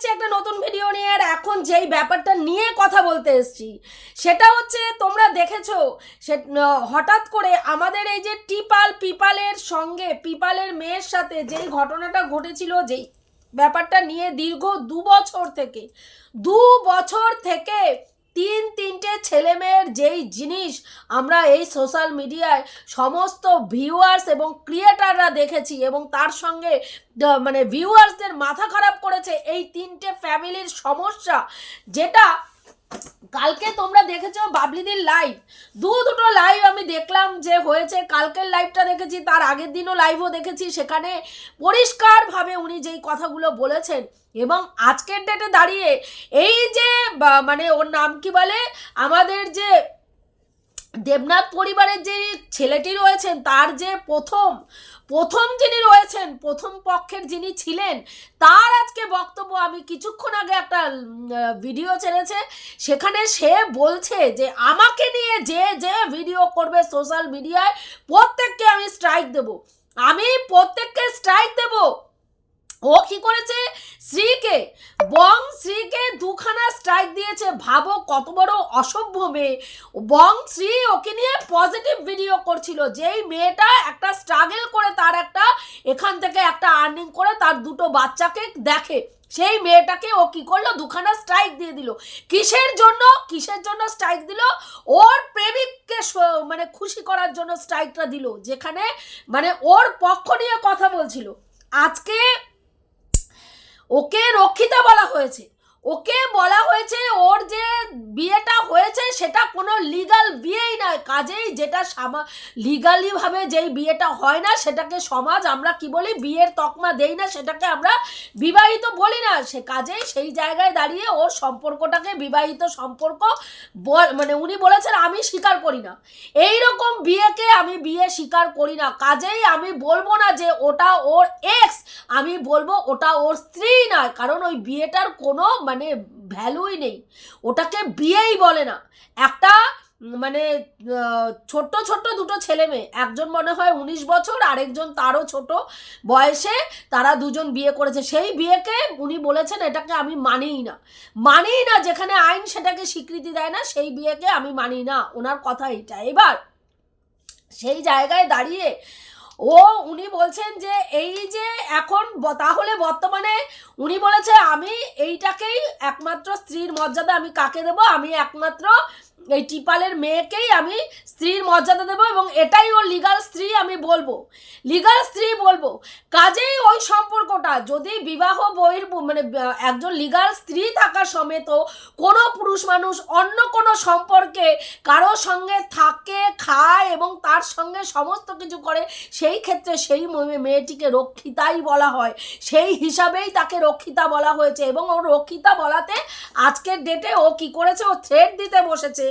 এসেছি একটা নতুন ভিডিও নিয়ে, আর এখন যেই ব্যাপারটা নিয়ে কথা বলতে এসছি, সেটা হচ্ছে তোমরা দেখেছ, সে হঠাৎ করে আমাদের এই যে টিপাল পিপালের সঙ্গে, পিপালের মেয়ের সাথে যেই ঘটনাটা ঘটেছিল, যেই ব্যাপারটা নিয়ে দীর্ঘ দু বছর থেকে, দু বছর থেকে তিন তিনটে ছেলে মেয়ের যেই জিনিস আমরা এই সোশ্যাল মিডিয়ায় সমস্ত ভিউয়ার্স এবং ক্রিয়েটাররা দেখেছি এবং তার সঙ্গে মানে ভিউয়ার্সদের মাথা খারাপ করেছে এই তিনটে ফ্যামিলির সমস্যা, যেটা কালকে তোমরা দেখেছ বাবলিদির লাইভ দু দুটো লাইভ আমি দেখলাম যে হয়েছে, কালকের লাইভটা দেখেছি, তার আগের দিনও লাইভও দেখেছি। সেখানে পরিষ্কারভাবে উনি যেই কথাগুলো বলেছেন, এবং আজকের ডেটে দাঁড়িয়ে এই যে মানে ওর নাম কি বলে? আমাদের যে দেবনাথ পরিবারের যে ছেলেটি রয়েছেন, তার যে প্রথম প্রথম যিনি রয়েছেন, প্রথম পক্ষের যিনি ছিলেন, তার আজকে বক্তব্য আমি কিছুক্ষণ আগে একটা ভিডিও ছেড়েছে। সেখানে সে বলছে যে, আমাকে নিয়ে যে যে ভিডিও করবে সোশ্যাল মিডিয়ায় প্রত্যেককে আমি স্ট্রাইক দেব। আমি প্রত্যেককে স্ট্রাইক দেব। ও কি করেছে? শ্রীকে বং শ্রীকে দুখানা স্ট্রাইক দিয়েছে। ভাবো কত বড় অসভ্য মেয়ে। বং শ্রী ওকে নিয়ে পজিটিভ ভিডিও করছিল। যেই মেয়েটা একটা স্ট্রাগল করে তার একটা, এখান থেকে একটা আর্নিং করে তার দুটো বাচ্চাকে দেখে। সেই মেয়েটাকে ও কি করল? দুখানা স্ট্রাইক দিয়ে দিল। কিসের জন্য? কিসের জন্য স্ট্রাইক দিল? ওর প্রেমিককে মানে খুশি করার জন্য স্ট্রাইকটা দিল। যেখানে মানে ওর পক্ষ নিয়ে কথা বলছিল। আজকে ওকে রক্ষিতা বলা হয়েছে। ওকে বলা হয়েছে, ওর যে বিয়েটা হয়েছে সেটা কোনো লিগাল বিয়েই নয়। কাজেই যেটা সামা লিগালিভাবে যেই বিয়েটা হয় না সেটাকে সমাজ আমরা কি বলি, বিয়ের তকমা দেই না সেটাকে আমরা বিবাহিত বলি না। সে কাজেই সেই জায়গায় দাঁড়িয়ে ওর সম্পর্কটাকে বিবাহিত সম্পর্ক মানে উনি বলেছেন, আমি স্বীকার করি না। এই রকম বিয়েকে আমি বিয়ে স্বীকার করি না। কাজেই আমি বলব না যে ওটা ওর এক্স আমি বলব ওটা ওর স্ত্রী নয়। কারণ ওই বিয়েটার কোনো মানে ভ্যালুই নেই। ওটাকে বিয়েই বলে না। একটা মানে ছোট্ট ছোট্ট দুটো ছেলে মেয়ে, একজন মনে হয় উনিশ বছর, আরেকজন তারও ছোট বয়সে তারা দুজন বিয়ে করেছে। সেই বিয়েকে উনি বলেছেন, এটাকে আমি মানিই না। মানিই না, যেখানে আইন সেটাকে স্বীকৃতি দেয় না, সেই বিয়েকে আমি মানি না। ওনার কথা এটা এবার সেই জায়গায় দাঁড়িয়ে ও, উনি বলছেন যে, এই যে এখন তাহলে বর্তমানে উনি বলেছে, আমি এইটাকেই একমাত্র স্ত্রীর মর্যাদা আমি কাকে দেব? আমি একমাত্র এই টিপালের মেয়েকেই আমি স্ত্রীর মর্যাদা দেবো এবং এটাই ওর লিগাল স্ত্রী আমি বলব। লিগাল স্ত্রী বলব, কাজেই ওই সম্পর্কটা। যদি বিবাহ বহির মানে একজন লিগাল স্ত্রী থাকা সমেত কোনো পুরুষ মানুষ অন্য কোনো সম্পর্কে কারোর সঙ্গে থাকে, খায় এবং তার সঙ্গে সমস্ত কিছু করে, সেই ক্ষেত্রে সেই মেয়েটিকে রক্ষিতাই বলা হয়। সেই হিসাবেই তাকে রক্ষিতা বলা হয়েছে এবং ও রক্ষিতা বলাতে আজকের ডেটে ও কি করেছে? ও থ্রেড দিতে বসেছে।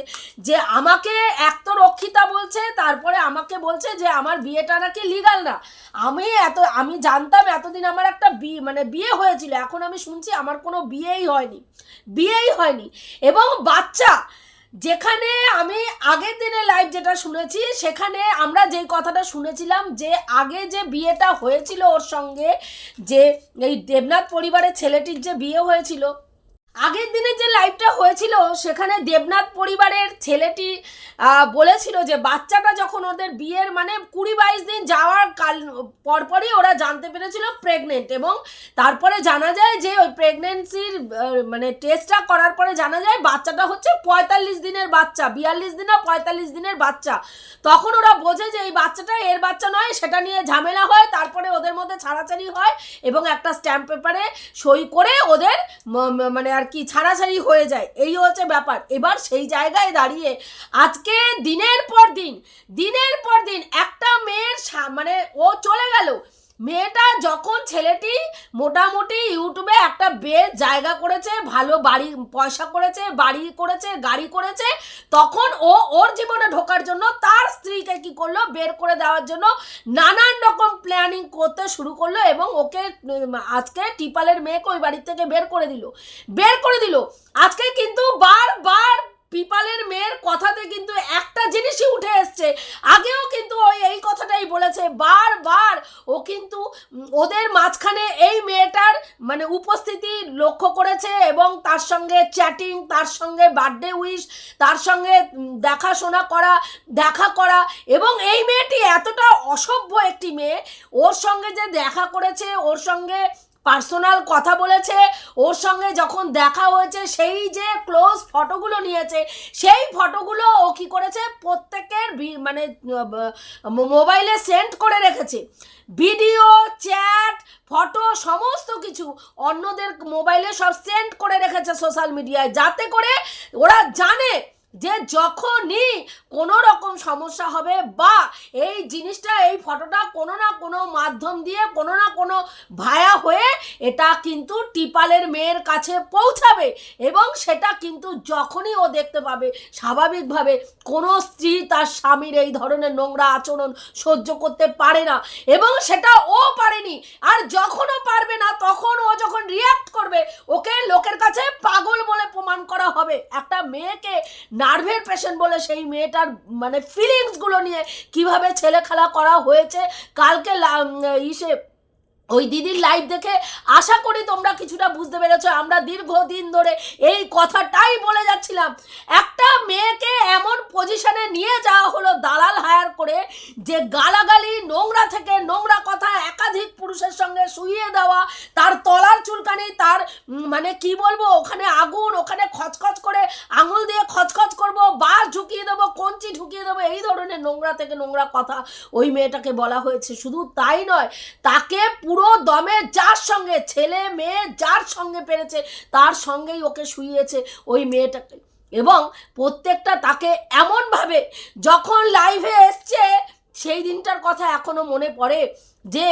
যে আমাকে এক তো রক্ষিতা বলছে, তারপরে আমাকে বলছে যে আমার বিয়েটা নাকি লিগাল না। আমি এত, আমি জানতাম এতদিন আমার একটা বিয়ে মানে বিয়ে হয়েছিল, এখন আমি শুনছি আমার কোনো বিয়েই হয়নি। বিয়েই হয়নি। এবং বাচ্চা, যেখানে আমি আগের দিনে লাইভ যেটা শুনেছি, সেখানে আমরা যেই কথাটা শুনেছিলাম যে আগে যে বিয়েটা হয়েছিল ওর সঙ্গে, যে এই দেবনাথ পরিবারের ছেলেটির যে বিয়ে হয়েছিল আগের দিনে যে লাইভটা হয়েছিল, সেখানে দেবনাথ পরিবারের ছেলেটি বলেছিল যে বাচ্চাটা যখন ওদের বিয়ের মানে কুড়ি বাইশ দিন যাওয়ার কাল, পরপরই ওরা জানতে পেরেছিল প্রেগনেন্ট এবং তারপরে জানা যায় যে ওই প্রেগনেন্সির মানে টেস্টটা করার পরে জানা যায় বাচ্চাটা হচ্ছে পঁয়তাল্লিশ দিনের বাচ্চা, বিয়াল্লিশ দিন না পঁয়তাল্লিশ দিনের বাচ্চা। তখন ওরা বোঝে যে এই বাচ্চাটা এর বাচ্চা নয়, সেটা নিয়ে ঝামেলা হয়, তারপরে ওদের মধ্যে ছাড়াছাড়ি হয় এবং একটা স্ট্যাম্প পেপারে সই করে ওদের মানে আর কি ছাড়াছাড়ি হয়ে যায়? এই হচ্ছে ব্যাপার। এবার সেই জায়গায় দাঁড়িয়ে আজকে দিনের পর দিন, দিনের পর দিন একটা মেয়ের মানে ও চলে গেল। মেয়েটা যখন ছেলেটি মোটামুটি ইউটিউবে একটা বেশ জায়গা করেছে, ভালো বাড়ি, পয়সা করেছে, বাড়ি করেছে, গাড়ি করেছে, তখন ও ওর জীবনে ঢোকার জন্য তার স্ত্রীকে কি করল? বের করে দেওয়ার জন্য নানান রকম প্ল্যানিং করতে শুরু করল এবং ওকে আজকে টিপালের মেয়েকে ওই বাড়ি থেকে বের করে দিল। বের করে দিল। আজকে কিন্তু বারবার পিপালের মেয়ের কথাতে কিন্তু একটা জিনিসই উঠে এসছে। আগেও কিন্তু ওই এই কথাটাই বলেছে, বারবার ও কিন্তু ওদের মাঝখানে এই মেয়েটার মানে উপস্থিতি লক্ষ্য করেছে এবং তার সঙ্গে চ্যাটিং তার সঙ্গে বার্থডে উইশ তার সঙ্গে দেখাশোনা করা, দেখা করা এবং এই মেয়েটি এতটা অসভ্য একটি মেয়ে, ওর সঙ্গে যে দেখা করেছে, ওর সঙ্গে পার্সোনাল কথা বলেছে, ওর সঙ্গে যখন দেখা হয়েছে, সেই যে ক্লোজ ফটোগুলো নিয়েছে, সেই ফটোগুলো ও কি করেছে? প্রত্যেকের মানে মোবাইলে সেন্ড করে রেখেছে। ভিডিও চ্যাট ফটো সমস্ত কিছু অন্যদের মোবাইলে সব সেন্ড করে রেখেছে সোশ্যাল মিডিয়ায় যাতে করে ওরা জানে যে যখনই কোনো রকম সমস্যা হবে বা এই জিনিসটা, এই ফটোটা কোনো না কোনো মাধ্যম দিয়ে, কোনো না কোনো ভায়া হয়ে এটা কিন্তু টিপালের মেয়ের কাছে পৌঁছাবে এবং সেটা কিন্তু যখনই ও দেখতে পাবে, স্বাভাবিকভাবে কোনো স্ত্রী তার স্বামীর এই ধরনের নোংরা আচরণ সহ্য করতে পারে না এবং সেটা ও পারেনি। আর যখনও পারবে না, তখন ও যখন রিয়াক্ট করবে, ওকে লোকের কাছে পাগল বলে প্রমাণ করা হবে। একটা মেয়েকে নার্ভের পেশেন্ট বলে সেই মেয়েটার মানে ফিলিংসগুলো নিয়ে কীভাবে ছেলে খেলা করা হয়েছে, কালকে ইসে ওই দিদির লাইভ দেখে আশা করি তোমরা কিছুটা বুঝতে পেরেছ, আমরা দীর্ঘদিন ধরে এই কথাটাই বলে যাচ্ছিলাম। একটা মেয়েকে এমন পজিশনে নিয়ে যাওয়া হলো, দালাল হায়ার করে, যে গালাগালি, নোংরা থেকে নোংরা কথা একাধিক পুরুষের সঙ্গে শুইয়ে দেওয়া, তার তলার চুলকানি, তার মানে কি বলব, ওখানে আগুন, ওখানে খচখচ করে আঙুল দিয়ে খচখচ করব, বাস ঢুকিয়ে দেবো, কঞ্চি ঢুকিয়ে দেবো, এই ধরনের নোংরা থেকে নোংরা কথা ওই মেয়েটাকে বলা হয়েছে। শুধু তাই নয়, তাকে পুরো দমে যার সঙ্গে, ছেলে মেয়ে যার সঙ্গে পেরেছে, তার সঙ্গেই ওকে শুইয়েছে ওই মেয়েটাকে। এবং প্রত্যেকটা তাকে এমনভাবে যখন লাইভে এসছে, সেই দিনটার কথা এখনও মনে পড়ে যে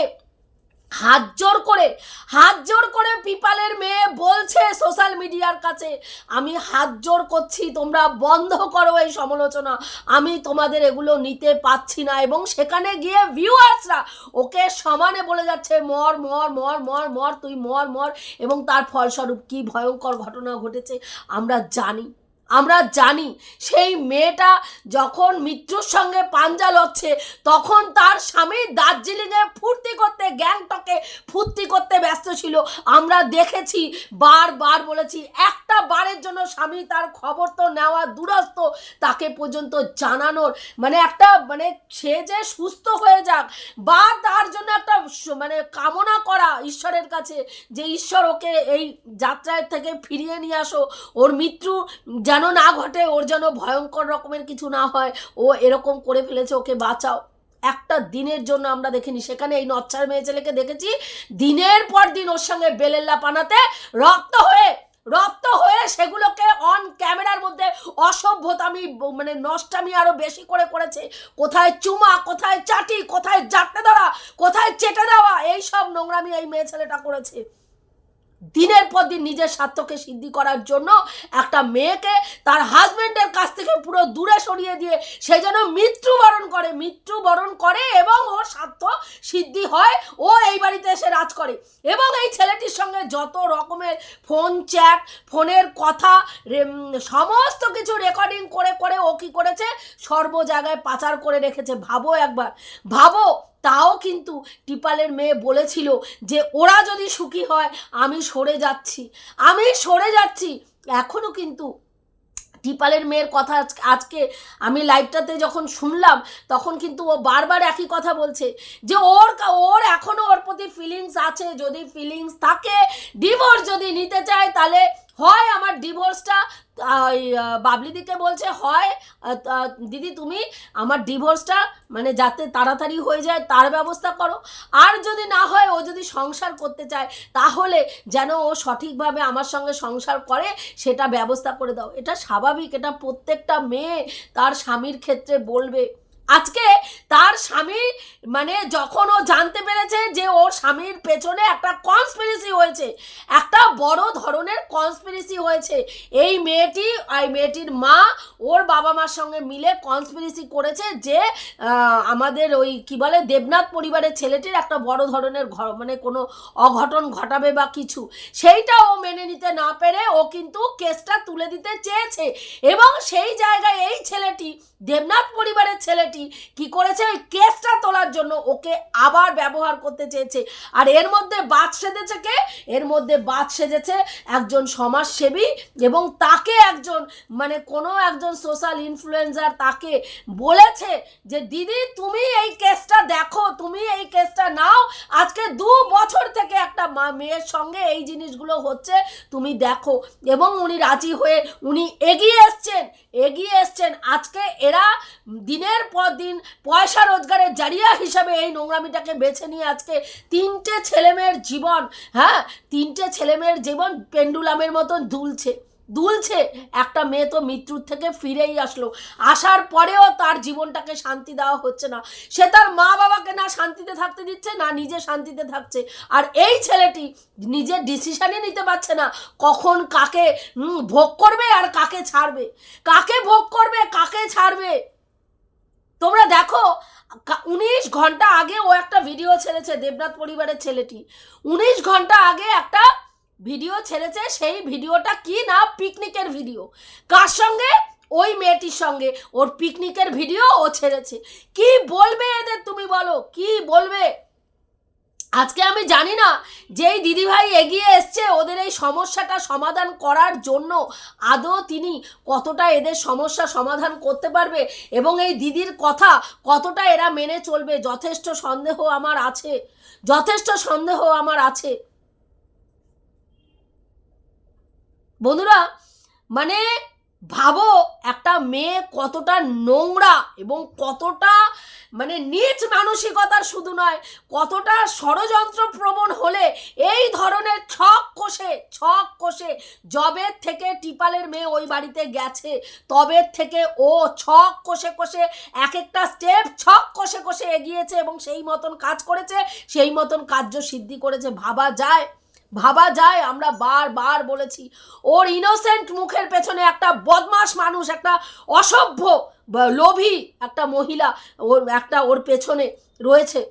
হাত জোর করে, হাত জোর করে পিপালের মেয়ে বলছে সোশ্যাল মিডিয়ার কাছে, আমি হাত জোর করছি, তোমরা বন্ধ করো এই সমালোচনা। আমি তোমাদের এগুলো নিতে পাচ্ছি না। এবং সেখানে গিয়ে ভিউয়ার্সরা ওকে সমানে বলে যাচ্ছে, মর মর মর মর মর, তুই মর মর। এবং তার ফলস্বরূপ কি ভয়ঙ্কর ঘটনা ঘটেছে আমরা জানি। আমরা জানি সেই মেয়েটা যখন মৃত্যুর সঙ্গে পাঞ্জা লড়ছে, তখন তার স্বামী দার্জিলিংয়ে ফুর্তি করতে, গ্যাংটকে ফুর্তি করতে ব্যস্ত ছিল। আমরা দেখেছি, বারবার বলেছি, একটা বারের জন্য স্বামী তার খবর তো নেওয়া দূরস্থ তাকে পর্যন্ত জানানোর। মানে একটা মানে সে যে সুস্থ হয়ে যাক, বা তার জন্য একটা মানে কামনা করা ঈশ্বরের কাছে, যে ঈশ্বর ওকে এই যাত্রায় থেকে ফিরিয়ে নিয়ে আসো। ওর মৃত্যু যেন না ঘটে, ওর যেন ভয়ঙ্কর রকমের কিছু না হয়, ও এরকম করে ফেলেছে, ওকে বাঁচাও। একটা দিনের জন্য আমরা দেখিনি। সেখানে এই নচ্ছার মেয়ে ছেলেকে দেখেছি, দিনের পর দিন ওর সঙ্গে বেলেল্লা পানাতে রক্ত হয়ে রক্ত হয়ে সেগুলোকে অন ক্যামেরার মধ্যে অসভ্যতামি মানে নষ্টামি আরও বেশি করে করেছে। কোথায় চুমা, কোথায় চাটি, কোথায় জাটতে ধরা, কোথায় চেটে দেওয়া এই সব নোংরামি এই মেয়ে ছেলেটা করেছে। দিনের পর দিন নিজের স্বার্থকে সিদ্ধি করার জন্য একটা মেয়েকে তার হাজবেন্ডের কাছ থেকে পুরো দূরে সরিয়ে দিয়ে সে যেন মৃত্যুবরণ করে মৃত্যুবরণ করে এবং ওর স্বার্থ সিদ্ধি হয়, ও এই বাড়িতে এসে রাজ করে। এবং এই ছেলেটির সঙ্গে যত রকমের ফোন চ্যাট, ফোনের কথা সমস্ত কিছু রেকর্ডিং করে করে ও কী করেছে? সর্ব জায়গায় পাচার করে রেখেছে। ভাবো একবার। ভাবো তাও কিন্তু টিপালের মেয়ে বলেছিল যে ওরা যদি সুখী হয়, আমি সরে যাচ্ছি। আমি সরে যাচ্ছি। এখনও কিন্তু টিপালের মেয়ের কথা আজ- আজকে আমি লাইভটাতে যখন শুনলাম, তখন কিন্তু ও বারবার একই কথা বলছে যে ওর ওর এখনও ওর প্রতি ফিলিংস আছে। যদি ফিলিংস থাকে ডিভোর্স যদি নিতে চায়, তাহলে হয় আমার ডিভোর্সটা ওই বাবলিদিকে বলছে, হয় দিদি তুমি আমার ডিভোর্সটা মানে যাতে তাড়াতাড়ি হয়ে যায়, তার ব্যবস্থা করো। আর যদি না হয়, ও যদি সংসার করতে চায়, তাহলে যেন ও সঠিকভাবে আমার সঙ্গে সংসার করে, সেটা ব্যবস্থা করে দাও। এটা স্বাভাবিক, এটা প্রত্যেকটা মেয়ে তার স্বামীর ক্ষেত্রে বলবে। আজকে তার স্বামী মানে যখন ও জানতে পেরেছে যে ওর স্বামীর পেছনে একটা কনস্পিরেসি হয়েছে, একটা বড় ধরনের কনস্পিরেসি হয়েছে, এই মেয়েটি, এই মেয়েটির মা ওর বাবা মার সঙ্গে মিলে কনস্পিরেসি করেছে যে আমাদের ওই কি বলে দেবনাথ পরিবারের ছেলেটির একটা বড় ধরনের মানে কোনো অঘটন ঘটাবে বা কিছু, সেইটা ও মেনে নিতে না পেরে ও কিন্তু কেসটা তুলে দিতে চেয়েছে। এবং সেই জায়গায় এই ছেলেটি, দেবনাথ পরিবারের ছেলেটি কি করেছে? ওই কেসটা তোলার জন্য ওকে আবার ব্যবহার করতে চেয়েছে। আর এর মধ্যে বাদ সেধেছে কে? এর মধ্যে বাদ সেজেছে একজন সমাজসেবী এবং তাকে একজন মানে কোনো একজন সোশ্যাল ইনফ্লুয়েন্সার তাকে বলেছে যে, দিদি, তুমি এই কেসটা দেখো, তুমি এই কেসটা নাও। আজকে দু বছর থেকে একটা মেয়ের সঙ্গে এই জিনিসগুলো হচ্ছে, তুমি দেখো। এবং উনি রাজি হয়ে, উনি এগিয়ে এসছেন। এগিয়ে এসছেন। আজকে এরা দিনের পর দিন পয়সা রোজগারের জারিয়া হিসাবে এই নোংরামিটাকে বেছে নিয়ে আজকে তিনটে ছেলেমেয়ের জীবন হ্যাঁ? তিনটে ছেলেমেয়ের জীবন পেন্ডুলামের মতন দুলছে। দুলছে। একটা মেয়ে তো মৃত্যুর থেকে ফিরেই আসলো। আসার পরেও তার জীবনটাকে শান্তি দেওয়া হচ্ছে না। সে তার মা বাবাকে না শান্তিতে থাকতে দিচ্ছে, না নিজে শান্তিতে থাকছে। আর এই ছেলেটি নিজের ডিসিশনই নিতে পারছে না কখন কাকে ভোগ করবে আর কাকে ছাড়বে। কাকে ভোগ করবে, কাকে ছাড়বে? তোমরা দেখো উনিশ ঘণ্টা আগে ও একটা ভিডিও ছেড়েছে দেবনাথ পরিবারের ছেলেটি। উনিশ ঘণ্টা আগে একটা ভিডিও ছেড়েছে, সেই ভিডিওটা কি না পিকনিকের ভিডিও কার সঙ্গে? ওই মেয়েটির সঙ্গে। ওর পিকনিকের ভিডিও ও ছেড়েছে। কি বলবে এদের তুমি বলো? কি বলবে? আজকে আমি জানি না, যেই দিদিভাই এগিয়ে এসছে, ওদের এই সমস্যাটা সমাধান করার জন্য আদৌ তিনি কতটা এদের সমস্যা সমাধান করতে পারবে এবং এই দিদির কথা কতটা এরা মেনে চলবে? যথেষ্ট সন্দেহ আমার আছে। যথেষ্ট সন্দেহ আমার আছে। বন্ধুরা মানে ভাবো একটা মেয়ে কতটা নোংরা এবং কতটা মানে নিচ মানসিকতার শুধু নয়, কতটা ষড়যন্ত্র প্রবণ হলে এই ধরনের ছক কষে ছক কষে জবের থেকে টিপালের মেয়ে ওই বাড়িতে গেছে তবের থেকে ও ছক কষে কষে এক একটা স্টেপ ছক কষে কষে এগিয়েছে এবং সেই মতন কাজ করেছে, সেই মতন কার্য সিদ্ধি করেছে, ভাবা যায়। ভাবা যায়, আমরা বারবার বলেছি, ওর ইনোসেন্ট মুখের পেছনে একটা বদমাস মানুষ, একটা অসভ্য লোভী একটা মহিলা ওর, একটা ওর পেছনে রয়েছে।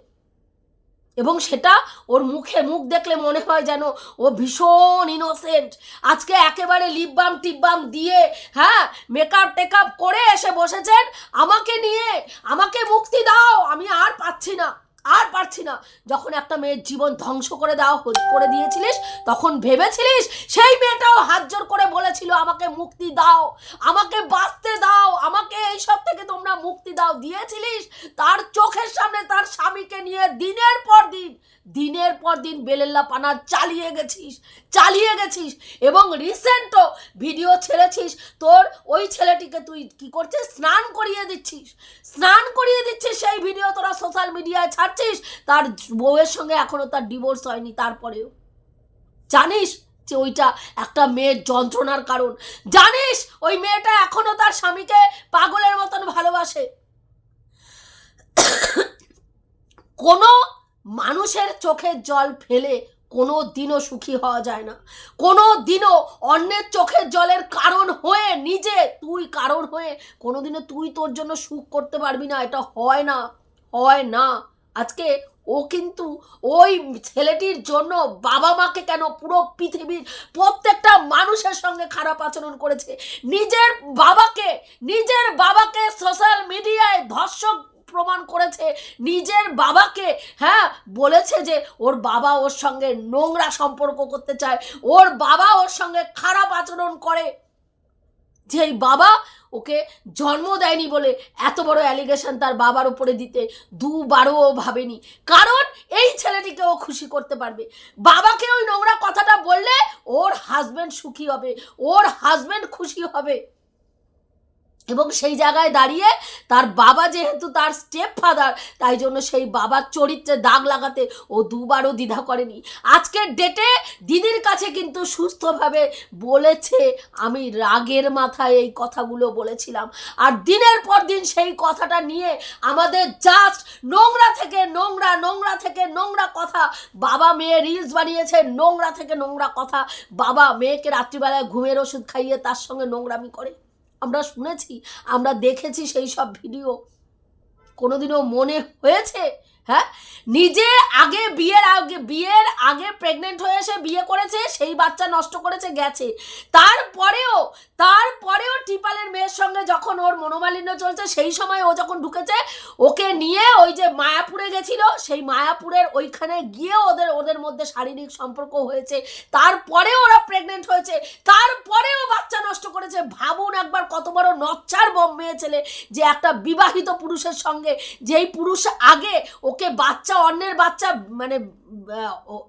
এবং সেটা ওর মুখে মুখ দেখলে মনে হয় যেন ও ভীষণ ইনোসেন্ট আজকে একেবারে লিপবাম টিপবাম দিয়ে হ্যাঁ মেকআপ টেকআপ করে এসে বসেছেন, আমাকে নিয়ে, আমাকে মুক্তি দাও, আমি আর পাচ্ছি না। আর পারছি না। যখন একটা মেয়ের জীবন ধ্বংস করে দেওয়া করে দিয়েছিলিস, তখন ভেবেছিলিস সেই মেয়েটাও হাত জোর করে বলেছিল, আমাকে মুক্তি দাও, আমাকে বাঁচতে দাও, আমাকে এইসব থেকে তোমরা মুক্তি দাও। দিয়েছিলিস, তার চোখের সামনে তার স্বামীকে নিয়ে দিনের পর দিন, দিনের পর দিন বেলেল্লা পানা চালিয়ে গেছিস চালিয়ে গেছিস এবং রিসেন্টও ভিডিও ছেড়েছিস। তোর ওই ছেলেটিকে তুই কি করছিস? স্নান করিয়ে দিচ্ছিস। স্নান করিয়ে দিচ্ছিস সেই ভিডিও তোরা সোশ্যাল মিডিয়ায় ছাড়ছিস তার বউয়ের সঙ্গে এখনও তার ডিভোর্স হয়নি, তারপরেও। জানিস যে ওইটা একটা মেয়ের যন্ত্রণার কারণ। জানিস, ওই মেয়েটা এখনও তার স্বামীকে পাগলের মতন ভালোবাসে। কোনো মানুষের চোখের জল ফেলে কোনো দিনও সুখী হওয়া যায় না। কোনো দিনও অন্যের চোখের জলের কারণ হয়ে নিজে তুই কারণ হয়ে কোনো দিনও তুই তোর জন্য সুখ করতে পারবি না। এটা হয় না হয় না। আজকে ও কিন্তু ওই ছেলেটির জন্য বাবা মাকে কেন পুরো পৃথিবীর প্রত্যেকটা মানুষের সঙ্গে খারাপ আচরণ করেছে? নিজের বাবাকে নিজের বাবাকে সোশ্যাল মিডিয়ায় ধর্ষক প্রমাণ করেছে। নিজের বাবাকে হ্যাঁ বলেছে যে ওর বাবা ওর সঙ্গে নোংরা সম্পর্ক করতে চায়। ওর বাবা ওর সঙ্গে খারাপ আচরণ করে। যেই বাবা ওকে জন্ম দেয়নি বলে এত বড় অ্যালিগেশন তার বাবার উপরে দিতে দুবারও ভাবেনি। কারণ এই ছেলেটিকে ও খুশি করতে পারবে। বাবাকে ওই নোংরা কথাটা বললে ওর হাজব্যান্ড সুখী হবে, ওর হাজব্যান্ড খুশি হবে। এবং সেই জায়গায় দাঁড়িয়ে তার বাবা যেহেতু তার স্টেপ ফাদার তাই জন্য সেই বাবার চরিত্রে দাগ লাগাতে ও দুবারও দ্বিধা করেনি। আজকের ডেটে দিদির কাছে কিন্তু সুস্থভাবে বলেছে, আমি রাগের মাথায় এই কথাগুলো বলেছিলাম। আর দিনের পর দিন সেই কথাটা নিয়ে আমাদের জাস্ট নোংরা থেকে নোংরা নোংরা থেকে নোংরা কথা বাবা মেয়ে রিলস বানিয়েছে, নোংরা থেকে নোংরা কথা বাবা মেয়েকে রাত্রিবেলায় ঘুমের ওষুধ খাইয়ে তার সঙ্গে নোংরামি করে। আমরা শুনেছি, আমরা দেখেছি সেই সব ভিডিও। কোনোদিনও মনে হয়েছে? হ্যাঁ? নিজে আগে বিয়ের আগে বিয়ের আগে প্রেগনেন্ট হয়ে এসে বিয়ে করেছে, সেই বাচ্চা নষ্ট করেছে, গেছে। তারপরেও তারপরেও টিপালের মেয়ের সঙ্গে যখন ওর মনোমালিন্য চলছে, সেই সময় ও যখন ঢুকেছে, ওকে নিয়ে ওই যে মায়াপুরে গেছিল, সেই মায়াপুরের ওইখানে গিয়ে ওদের ওদের মধ্যে শারীরিক সম্পর্ক হয়েছে। তারপরেও ওরা প্রেগনেন্ট হয়েছে। তারপরেও বাচ্চা নষ্ট করেছে। ভাবুন একবার কত বড় নচ্চার বম মেয়ে ছেলে যে একটা বিবাহিত পুরুষের সঙ্গে। যেই পুরুষ আগে ওকে বাচ্চা, অন্যের বাচ্চা মানে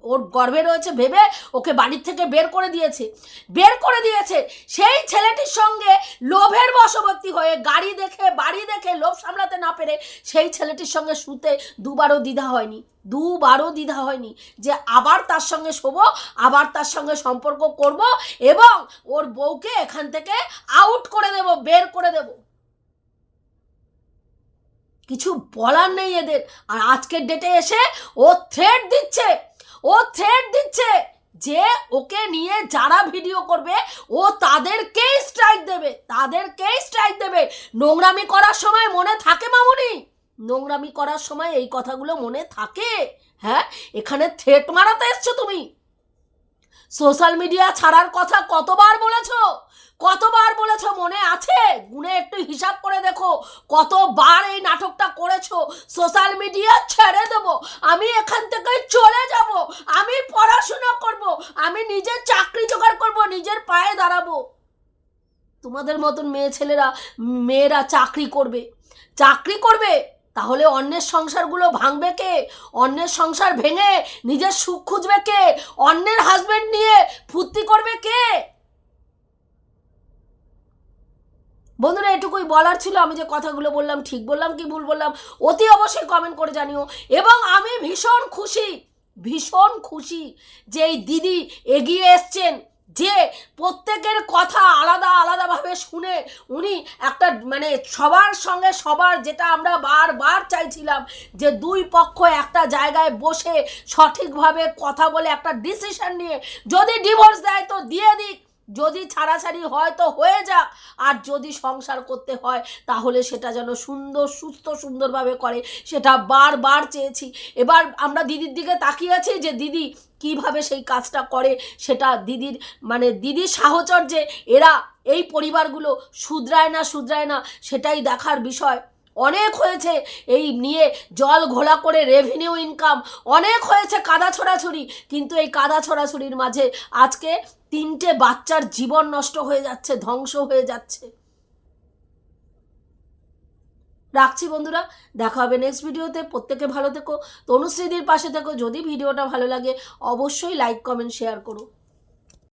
ওর গর্ভে রয়েছে ভেবে ওকে বাড়ির থেকে বের করে দিয়েছে। বের করে দিয়েছে সেই ছেলেটির সঙ্গে লোভের বশবর্তী হয়ে গাড়ি দেখে, বাড়ি দেখে লোভ সামলাতে না পেরে সেই ছেলেটির সঙ্গে শুতে দুবারও দ্বিধা হয়নি। দুবারও দ্বিধা হয়নি যে আবার তার সঙ্গে শোবো, আবার তার সঙ্গে সম্পর্ক করব এবং ওর বউকে এখান থেকে আউট করে দেব, বের করে দেব। কিছু বলার নেই এদের। আর আজকের ডেটে এসে ও থ্রেড দিচ্ছে, ও থ্রেড দিচ্ছে যে ওকে নিয়ে যারা ভিডিও করবে, ও তাদেরকেই স্ট্রাইক দেবে, তাদেরকেই স্ট্রাইক দেবে। নোংরামি করার সময় মনে থাকে মামুনি? নোংরামি করার সময় এই কথাগুলো মনে থাকে? হ্যাঁ? এখানে থ্রেট মারাতে এসছো তুমি। সোশ্যাল মিডিয়া ছাড়ার কথা কতবার বলেছ? কতবার বলেছ? মনে আছে? গুনে একটু হিসাব করে দেখো কতবার এই নাটকটা করেছ সোশ্যাল মিডিয়া ছেড়ে দেবো, আমি এখান থেকে চলে যাব, আমি পড়াশোনা করব, আমি নিজের চাকরি জোগাড় করব, নিজের পায়ে দাঁড়াবো। তোমাদের মতন মেয়ে ছেলেরা, মেয়েরা চাকরি করবে। চাকরি করবে, তাহলে অন্যের সংসারগুলো ভাঙবে কে? অন্যের সংসার ভেঙে নিজের সুখ খুঁজবে কে? অন্যের হাজবেন্ড নিয়ে ফুর্তি করবে কে? বন্ধুরা, এটুকুই বলার ছিল। আমি যে কথাগুলো বললাম, ঠিক বললাম কি ভুল বললাম, অতি অবশ্যই কমেন্ট করে জানিও। এবং আমি ভীষণ খুশি ভীষণ খুশি যে এই দিদি এগিয়ে এসছেন, যে প্রত্যেকের কথা আলাদা আলাদাভাবে শুনে উনি একটা মানে সবার সঙ্গে সবার যেটা আমরা বারবার চাইছিলাম, যে দুই পক্ষ একটা জায়গায় বসে সঠিকভাবে কথা বলে একটা ডিসিশন নিয়ে যদি ডিভোর্স দেয় তো দিয়ে দিক। যদি ছাড়াছাড়ি হয় তো হয়ে যাক আর যদি সংসার করতে হয়, তাহলে সেটা যেন সুন্দর, সুস্থ, সুন্দরভাবে করে। সেটা বারবার চেয়েছি। এবার আমরা দিদির দিকে তাকিয়ে আছি যে, দিদি, কীভাবে সেই কাজটা করে? সেটা দিদির মানে দিদির সাহচর্যে এরা এই পরিবারগুলো শুধরায় না শুধরায় না, সেটাই দেখার বিষয়। অনেক হয়েছে। এই নিয়ে জল ঘোলা করে রেভিনিউ ইনকাম অনেক হয়েছে কাদা ছড়াছড়ি। কিন্তু এই কাদা ছড়াছড়ির মাঝে আজকে তিনটে বাচ্চার জীবন নষ্ট হয়ে যাচ্ছে, ধ্বংস হয়ে যাচ্ছে। রাখছি বন্ধুরা, দেখা হবে নেক্সট ভিডিওতে প্রত্যেকে ভালো থেকো। তনুশ্রীদির পাশে থেকো। যদি ভিডিওটা ভালো লাগে, অবশ্যই লাইক কমেন্ট শেয়ার করো।